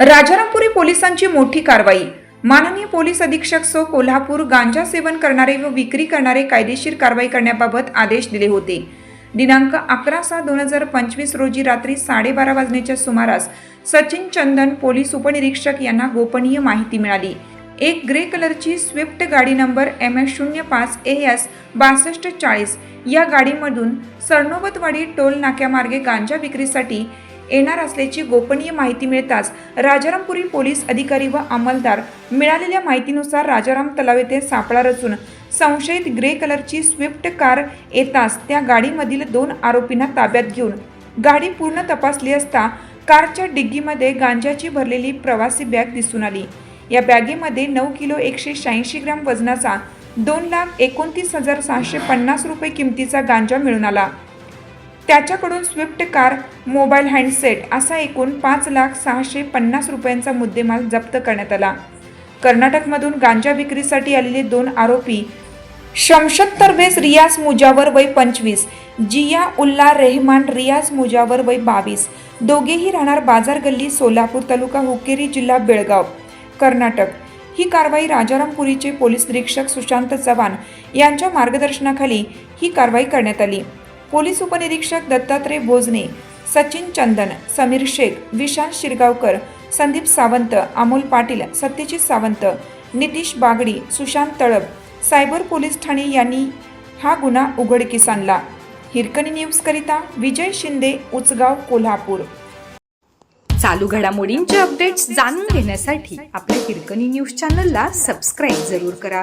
राजारामपुरी पोलिसांची मोठी कारवाई. माननीय पोलीस अधीक्षक सो कोल्हापूर गांजा सेवन करणारे व विक्री करणारे कायदेशीर कारवाई करण्याबाबत आदेश दिले होते. दिनांक अकरा सहा दोन हजार पंचवीस रोजी रात्री साडेबारा वाजण्याच्या सुमारास सचिन चंदन पोलीस उपनिरीक्षक यांना गोपनीय माहिती मिळाली. एक ग्रे कलरची स्विफ्ट गाडी नंबर एम एस शून्य पाच ए एस बासष्ट चाळीस या गाडीमधून सरनोबतवाडी टोल नाक्यामार्गे गांजा विक्रीसाठी येणार असल्याची गोपनीय माहिती मिळताच राजारामपुरी पोलीस अधिकारी व अंमलदार मिळालेल्या माहितीनुसार राजाराम तलाव येथे सापळा रचून संशयित ग्रे कलरची स्विफ्ट कार येताच त्या गाडीमधील दोन आरोपींना ताब्यात घेऊन गाडी पूर्ण तपासली असता कारच्या डिग्गीमध्ये गांजाची भरलेली प्रवासी बॅग दिसून आली. या बॅगेमध्ये नऊ किलो एकशे शहाऐंशी ग्रॅम वजनाचा दोन लाख एकोणतीस हजार सहाशे पन्नास रुपये किमतीचा गांजा मिळून आला. त्याच्याकडून स्विफ्ट कार मोबाईल हँडसेट असा एकूण पाच लाख सहाशे पन्नास रुपयांचा मुद्देमाल जप्त करण्यात आला. कर्नाटकमधून गांजा विक्रीसाठी आलेले दोन आरोपी शमशद तरवेज रियाज मुजावर वय पंचवीस जिया उल्ला रेहमान रियाज मुजावर वय बावीस दोघेही राहणार बाजार गल्ली सोलापूर तालुका हुकेरी जिल्हा बेळगाव कर्नाटक. ही कारवाई राजारामपुरीचे पोलीस निरीक्षक सुशांत चव्हाण यांच्या मार्गदर्शनाखाली ही कारवाई करण्यात आली. पोलीस उपनिरीक्षक दत्तात्रय भोजने सचिन चंदन समीर शेख विशाल शिरगावकर संदीप सावंत अमोल पाटील सत्यजित सावंत नितीश बागडी सुशांत तळब सायबर पोलीस ठाणे यांनी हा गुन्हा उघडकीस आणला. हिरकणी न्यूजकरिता विजय शिंदे उचगाव कोल्हापूर. चालू घडामोडींचे अपडेट्स जाणून घेण्यासाठी आपल्या हिरकणी न्यूज चॅनलला सबस्क्राईब जरूर करा.